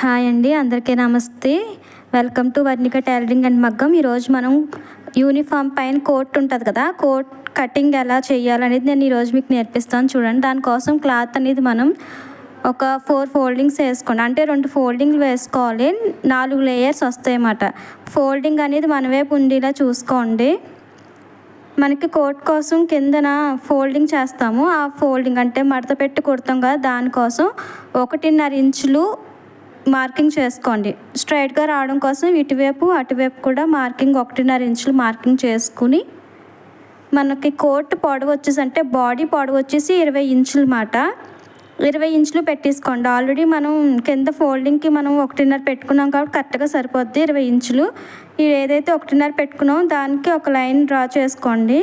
Hi అండి అందరికీ నమస్తే. Welcome to Varnika tailoring and Maggam ఈరోజు మనం యూనిఫామ్ పైన కోట్ ఉంటుంది కదా కోట్ కటింగ్ ఎలా చేయాలనేది నేను ఈరోజు మీకు నేర్పిస్తాను చూడండి. దానికోసం క్లాత్ అనేది మనం ఒక ఫోర్ ఫోల్డింగ్స్ వేసుకోండి. అంటే రెండు ఫోల్డింగ్లు వేసుకోవాలి నాలుగు లేయర్స్ వస్తాయన్నమాట ఫోల్డింగ్ అనేది మన వైపు ఉండేలా చూసుకోండి. మనకి కోట్ కోసం కిందన ఫోల్డింగ్ చేస్తాము. ఆ ఫోల్డింగ్ అంటే మడత పెట్టి కుడతాం కదా దానికోసం ఒకటిన్నర ఇంచులు మార్కింగ్ చేసుకోండి. స్ట్రైట్గా రావడం కోసం ఇటువైపు అటువైపు కూడా మార్కింగ్ ఒకటిన్నర ఇంచులు మార్కింగ్ చేసుకుని మనకి కోట్ పొడవు వచ్చేసి అంటే బాడీ పొడవు వచ్చేసి ఇరవై ఇంచులు మాట. ఇరవై ఇంచులు పెట్టేసుకోండి. ఆల్రెడీ మనం కింద ఫోల్డింగ్కి మనం ఒకటిన్నర పెట్టుకున్నాం కాబట్టి కరెక్ట్గా సరిపోద్ది ఇరవై ఇంచులు. ఇది ఏదైతే ఒకటిన్నర పెట్టుకున్నామో దానికి ఒక లైన్ డ్రా చేసుకోండి.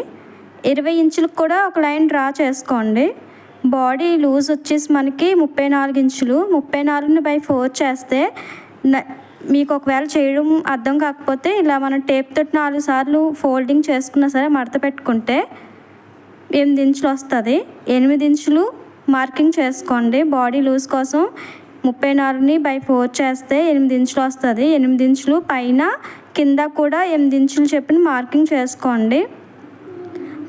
ఇరవై ఇంచులకు కూడా ఒక లైన్ డ్రా చేసుకోండి. బాడీ లూజ్ వచ్చేసి మనకి ముప్పై నాలుగు ఇంచులు. ముప్పై నాలుగుని బై ఫోర్ చేస్తే మీకు ఒకవేళ చేయడం అర్థం కాకపోతే ఇలా మనం టేప్ తోటి నాలుగు సార్లు ఫోల్డింగ్ చేసుకున్నా సరే మడత పెట్టుకుంటే ఎనిమిది ఇంచులు వస్తుంది. ఎనిమిది ఇంచులు మార్కింగ్ చేసుకోండి. బాడీ లూజ్ కోసం ముప్పై నాలుగుని బై ఫోర్ చేస్తే ఎనిమిది ఇంచులు వస్తుంది. ఎనిమిది ఇంచులు పైన కింద కూడా ఎనిమిది ఇంచులు చెప్పిన మార్కింగ్ చేసుకోండి.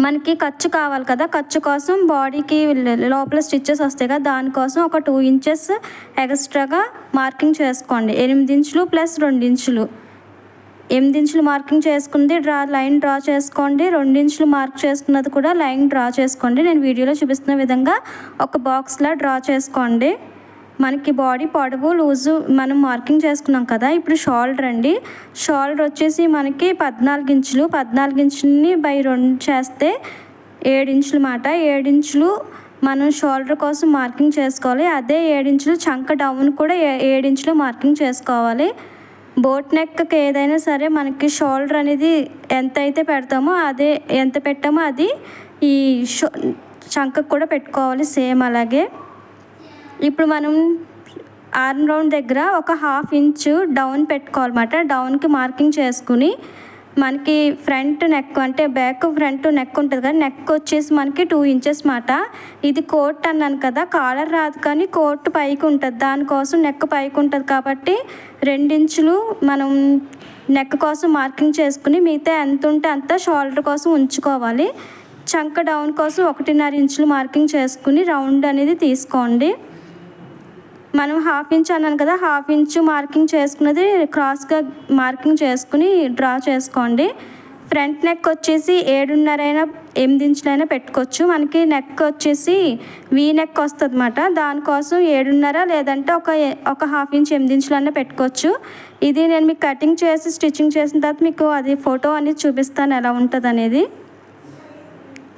మనకి ఖర్చు కావాలి కదా. ఖర్చు కోసం బాడీకి లోపల స్టిచ్చెస్ వస్తాయి కదా. దానికోసం ఒక టూ ఇంచెస్ ఎక్స్ట్రాగా మార్కింగ్ చేసుకోండి. ఎనిమిది ఇంచులు ప్లస్ రెండు ఇంచులు. ఎనిమిది ఇంచులు మార్కింగ్ చేసుకుంది డ్రా లైన్ డ్రా చేసుకోండి. రెండు ఇంచులు మార్క్ చేసుకున్నది కూడా లైన్ డ్రా చేసుకోండి. నేను వీడియోలో చూపిస్తున్న విధంగా ఒక బాక్స్లా డ్రా చేసుకోండి. మనకి బాడీ పొడవు లూజు మనం మార్కింగ్ చేసుకున్నాం కదా ఇప్పుడు షోల్డర్ అండి. షోల్డర్ వచ్చేసి మనకి పద్నాలుగు ఇంచులు పద్నాలుగు ఇంచులని బై రెండు చేస్తే ఏడు ఇంచులు మాట. ఏడు ఇంచులు మనం షోల్డర్ కోసం మార్కింగ్ చేసుకోవాలి. అదే ఏడించులు చంక డౌన్ కూడా ఏ ఏడించులు మార్కింగ్ చేసుకోవాలి. బోట్ నెక్కి ఏదైనా సరే మనకి షోల్డర్ అనేది ఎంత అయితే పెడతామో అదే ఎంత పెట్టామో అది ఈ షో చంకకు కూడా పెట్టుకోవాలి సేమ్ అలాగే. ఇప్పుడు మనం ఆర్మ్ రౌండ్ దగ్గర ఒక హాఫ్ ఇంచు డౌన్ పెట్టుకోవాలన్నమాట. డౌన్కి మార్కింగ్ చేసుకుని మనకి ఫ్రంట్ నెక్ అంటే బ్యాక్ ఫ్రంట్ నెక్ ఉంటుంది కదా నెక్ వచ్చేసి మనకి టూ ఇంచెస్ మాట ఇది కోట్ అన్నాను కదా కాలర్ రాదు కానీ కోట్ పైకి ఉంటుంది. దానికోసం నెక్ పైకి ఉంటుంది కాబట్టి రెండించులు మనం నెక్ కోసం మార్కింగ్ చేసుకుని మిగతా ఎంత ఉంటే అంత షోల్డర్ కోసం ఉంచుకోవాలి. చంక డౌన్ కోసం ఒకటిన్నర ఇంచులు మార్కింగ్ చేసుకుని రౌండ్ అనేది తీసుకోండి. మనం హాఫ్ ఇంచ్ అన్నాను కదా హాఫ్ ఇంచు మార్కింగ్ చేసుకున్నది క్రాస్గా మార్కింగ్ చేసుకుని డ్రా చేసుకోండి. ఫ్రంట్ నెక్ వచ్చేసి ఏడున్నర అయినా ఎనిమిది ఇంచులైనా పెట్టుకోవచ్చు. మనకి నెక్ వచ్చేసి వీ నెక్ వస్తుంది అన్నమాట దానికోసం ఏడున్నర లేదంటే ఒక ఒక హాఫ్ ఇంచ్ ఎనిమిది ఇంచులైనా పెట్టుకోవచ్చు. ఇది నేను మీకు కటింగ్ చేసి స్టిచ్చింగ్ చేసిన తర్వాత మీకు అది ఫోటో అనేది చూపిస్తాను ఎలా ఉంటుంది అనేది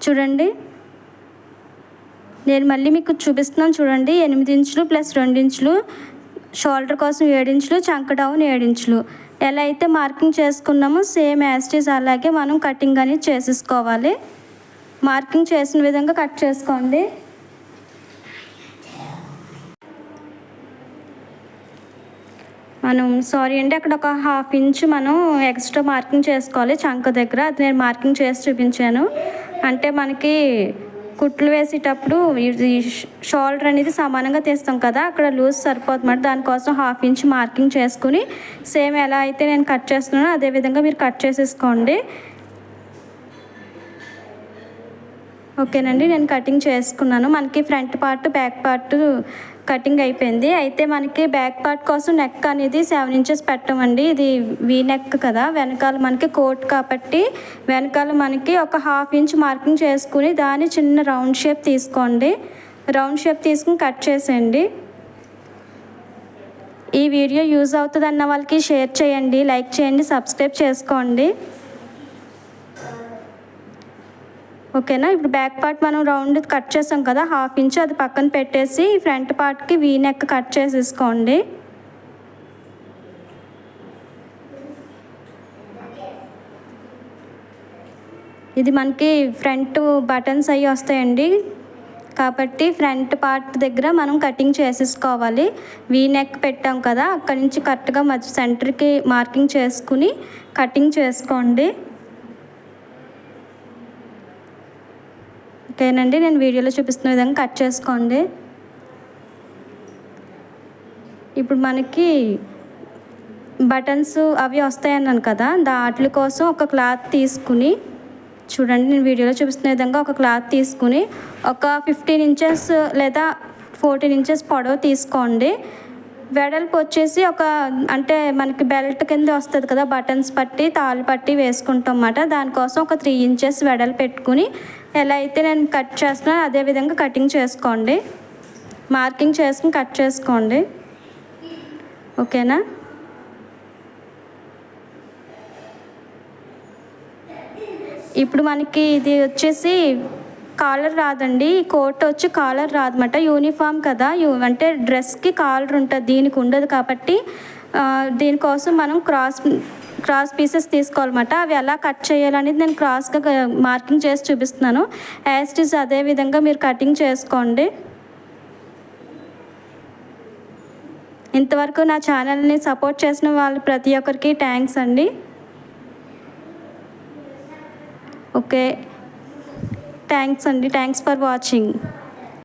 చూడండి. నేను మళ్ళీ మీకు చూపిస్తున్నాను చూడండి. ఎనిమిది ఇంచులు ప్లస్ రెండు ఇంచులు షోల్డర్ కోసం ఏడు ఇంచులు చంక డౌన్ ఏడు ఇంచులు. ఎలా అయితే మార్కింగ్ చేసుకున్నామో సేమ్ యాస్టీస్ అలాగే మనం కటింగ్ అనేది చేసేసుకోవాలి. మార్కింగ్ చేసిన విధంగా కట్ చేసుకోండి. మనం సారీ అండి అక్కడ ఒక హాఫ్ ఇంచ్ మనం ఎక్స్ట్రా మార్కింగ్ చేసుకోవాలి చంక దగ్గర. అది నేను మార్కింగ్ చేసి చూపించాను. అంటే మనకి కుట్లు వేసేటప్పుడు ఇది షోల్డర్ అనేది సమానంగా తీస్తాం కదా అక్కడ లూజ్ సరిపోతుంది దానికోసం హాఫ్ ఇంచ్ మార్కింగ్ చేసుకుని సేమ్ ఎలా అయితే నేను కట్ చేస్తున్నానో అదే విధంగా మీరు కట్ చేసేసుకోండి. ఓకేనండి నేను కటింగ్ చేసుకున్నాను. మనకి front part back part cutting అయిపోయింది. అయితే మనకి బ్యాక్ పార్ట్ కోసం నెక్ అనేది సెవెన్ ఇంచెస్ పెట్టమండి. ఇది వీ నెక్ కదా. వెనకాల మనకి కోట్ కాబట్టి వెనకాల మనకి ఒక హాఫ్ ఇంచ్ మార్కింగ్ చేసుకుని దాన్ని చిన్న రౌండ్ షేప్ తీసుకోండి. రౌండ్ షేప్ తీసుకుని కట్ చేసేయండి. ఈ వీడియో యూజ్ అవుతుంది అన్న వాళ్ళకి షేర్ చేయండి. లైక్ చేయండి సబ్స్క్రైబ్ చేసుకోండి. ఓకేనా? ఇప్పుడు బ్యాక్ పార్ట్ మనం రౌండ్ కట్ చేసాం కదా హాఫ్ ఇంచ్ అది పక్కన పెట్టేసి ఫ్రంట్ పార్ట్కి వీ నెక్ కట్ చేసేసుకోండి. ఇది మనకి ఫ్రంట్ బటన్స్ అవి వస్తాయండి. కాబట్టి ఫ్రంట్ పార్ట్ దగ్గర మనం కటింగ్ చేసేసుకోవాలి. వీ నెక్ పెట్టాం కదా అక్కడి నుంచి కరెక్ట్గా మధ్య సెంటర్కి మార్కింగ్ చేసుకుని కటింగ్ చేసుకోండి. ఓకేనండి నేను వీడియోలో చూపిస్తున్న విధంగా కట్ చేసుకోండి. ఇప్పుడు మనకి బటన్స్ అవి వస్తాయన్నాను కదా దాట్ల కోసం ఒక క్లాత్ తీసుకుని చూడండి నేను వీడియోలో చూపిస్తున్న విధంగా ఒక క్లాత్ తీసుకుని ఒక ఫిఫ్టీన్ ఇంచెస్ లేదా ఫోర్టీన్ ఇంచెస్ పొడవు తీసుకోండి. వెడల్పు వచ్చేసి ఒక అంటే మనకి బెల్ట్ కింద వస్తుంది కదా బటన్స్ పట్టి తాళ్ళు పట్టి వేసుకుంటాం అన్నమాట. దానికోసం ఒక త్రీ ఇంచెస్ వెడల్పు పెట్టుకుని ఎలా అయితే నేను కట్ చేస్తున్నానో అదే విధంగా కటింగ్ చేసుకోండి. మార్కింగ్ చేసుకుని కట్ చేసుకోండి. ఓకేనా? ఇప్పుడు మనకి ఇది వచ్చేసి కాలర్ రాదండి. ఈ కోట్ వచ్చి కాలర్ రాదన్నమాట. యూనిఫామ్ కదా. యూ అంటే డ్రెస్కి కాలర్ ఉంటుంది. దీనికి ఉండదు కాబట్టి దీనికోసం మనం క్రాస్ క్రాస్ పీసెస్ తీసుకోవాలన్నమాట. అవి ఎలా కట్ చేయాలనేది నేను క్రాస్గా మార్కింగ్ చేసి చూపిస్తున్నాను. యాజ్ ఇట్ అదే విధంగా మీరు కటింగ్ చేసుకోండి. ఇంతవరకు నా ఛానల్ని సపోర్ట్ చేసిన వాళ్ళు ప్రతి ఒక్కరికి థ్యాంక్స్ అండి. ఓకే థ్యాంక్స్ అండి. Thanks for watching